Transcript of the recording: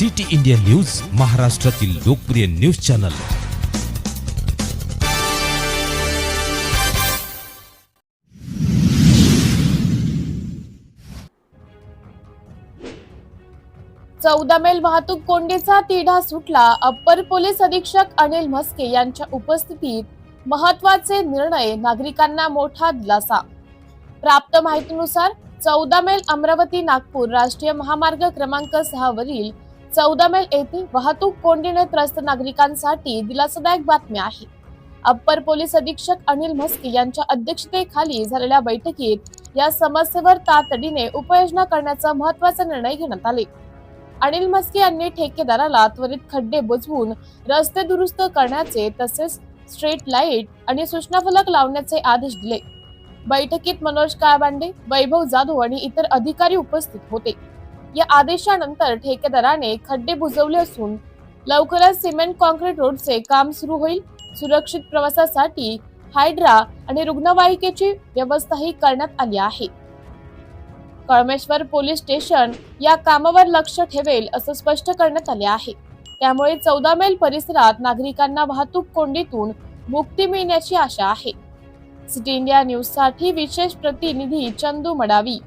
City India news महाराष्ट्रातील लोकप्रिय news channel. चौदा मेल वाहतूक कोंडीचा तिढा सुटला. अप्पर पोलीस अधीक्षक अनिल म्हस्के यांच्या उपस्थितीत महत्त्वाचे निर्णय नागरिकांना मोठा दिलासा. प्राप्त माहितीनुसार चौदा मेल अमरावती नागपूर राष्ट्रीय महामार्ग क्रमांक सहा वरील चौदा मैल येथे वाहतूक कोंडीने त्रस्त नागरिकांसाठी दिलासादायक बातमी आहे. अप्पर पोलीस अधीक्षक अनिल म्हस्के यांच्या अध्यक्षतेखाली झालेल्या बैठकीत या समस्येवर तातडीने उपाययोजना करण्याचा महत्त्वाचा निर्णय घेण्यात आले. अनिल म्हस्के यांनी ठेकेदाराला त्वरित खड्डे बुजवून रस्ते दुरुस्त करण्याचे तसेच स्ट्रीट लाइट आणि सूचना फलक लावण्याचे आदेश दिले. बैठकीत मनोज काळबांडे वैभव जाधव आणि इतर अधिकारी उपस्थित होते. या आदेशानंतर ठेकेदाराने खड्डे बुजवले असून लवकरच सिमेंट कॉन्क्रीट रोडचे काम सुरू होईल. सुरक्षित प्रवासासाठी हायड्रा आणि रुग्णवाहिकेची व्यवस्थाही करण्यात आली आहे. कळमेश्वर पोलीस स्टेशन या कामावर लक्ष ठेवेल असं स्पष्ट करण्यात आले आहे. त्यामुळे चौदा मैल परिसरात नागरिकांना वाहतूक कोंडीतून मुक्ती मिळण्याची आशा आहे. सिटी इंडिया न्यूजसाठी विशेष प्रतिनिधी चंदू मडावी.